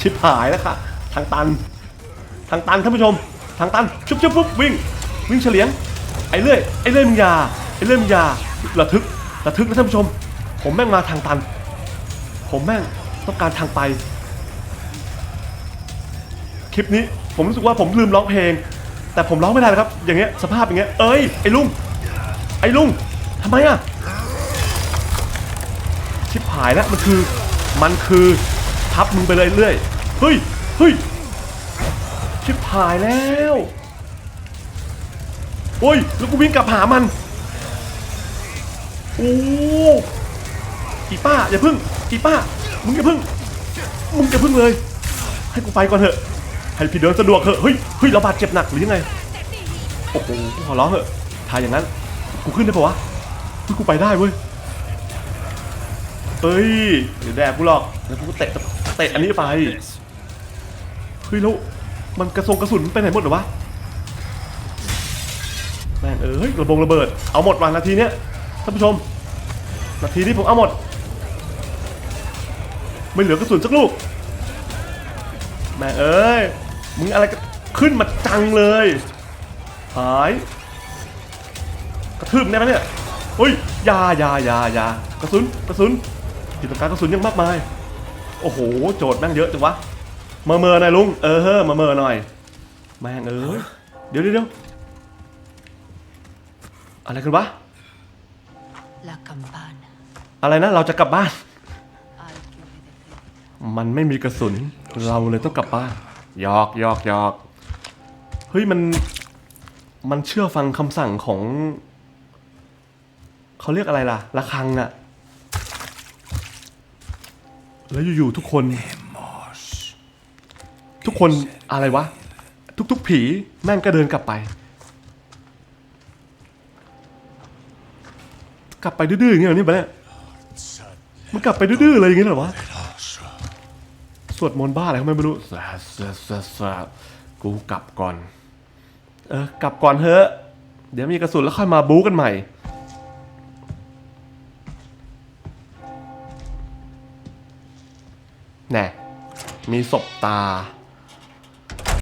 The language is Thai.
ชิบหายแล้วค่ะ ทางตัน ทางตันท่านผู้ชม ทางตัน ชุบชุบปุ๊บวิ่ง วิ่งเฉลียง ไอ้เลื่อย ไอ้เลื่อยมึงยา ไอ้เลื่อยมึงยา ระทึก ระทึกนะท่านผู้ชม ผมแม่งมาทางตัน ผมแม่งต้องการทางไป คลิปนี้ผมรู้สึกว่าผมลืมร้องเพลง แต่ผมร้องไม่ได้เลยครับ อย่างเงี้ย สภาพอย่างเงี้ย เอ้ย ไอ้ลุง ไอ้ลุงทำไมอะชิบหายแล้ว มันคือ มันคือ ทับมึงไปเลยเรื่อยเฮ้ยเฮ้ยชิบหายแล้วโอ้ยแล้วกูวิ่งกลับหามันโอ้อีป้าอย่าพึ่งอีป้ามึงอย่าพึ่งมึงอย่าพึ่งเลย ให้กูไปก่อนเถอะ ให้พี่เดินสะดวกเถอะเฮ้ยเฮ้ยเราบาดเจ็บหนักหรือยังไงโอ้โหขอร้องเถอะถ้าอย่างนั้นกูขึ้นได้ปะวะกูไปได้เว้ยเอ้ยเดี๋ยวแดกกูหรอกแล้วกูเตะ เตะอันนี้ไปเฮ้ยแล้วมันกระทรงกระสุนไปไหนหมดหรอวะแม่งเอ้ยระบงระเบิดเอาหมดวันนาทีเนี้ยท่านผู้ชม นาทีนี้ผมเอาหมด ไม่เหลือกระสุนสักลูกแม่งเอ้ยมึงอะไรขึ้นมาจังเลยหายกระทืบได้ไหมเนี่ยเฮ้ยยายายายากระสุนกระสุนจิตการกระสุนยังมากมาย โอ้โห โจทย์แม่งเยอะจังวะเมอเมอหน่อยลุง เออเฮ้อเมอเมอหน่อย แม่งเอ้ยเดี๋ยวเดี๋ยวเดี๋ยวอะไรกันวะ La campana. อะไรนะ เราจะกลับบ้าน Hay que obedecer. มันไม่มีกระสุน เราเลยต้องกลับบ้านหยอกหยอกหยอกเฮ้ยมันมันเชื่อฟังคำสั่งของ เขาเรียกอะไรล่ะระฆังอะ แล้วอยู่ๆทุกคน ทุกคนอะไรวะ ทุกๆผีแม่งก็เดินกลับไป กลับไปดื้อๆอย่างเงี้ยเหรอเนี่ยปะเนี่ยมันกลับไปดื้อๆเลยอย่างเงี้ยเหรอวะสวดมนต์บ้าอะไรก็ไม่รู้สาสาสาสากูกลับก่อน เออกลับก่อนเถอะ เดี๋ยวมีกระสุนแล้วค่อยมาบู๊กันใหม่ แน่มีศพตา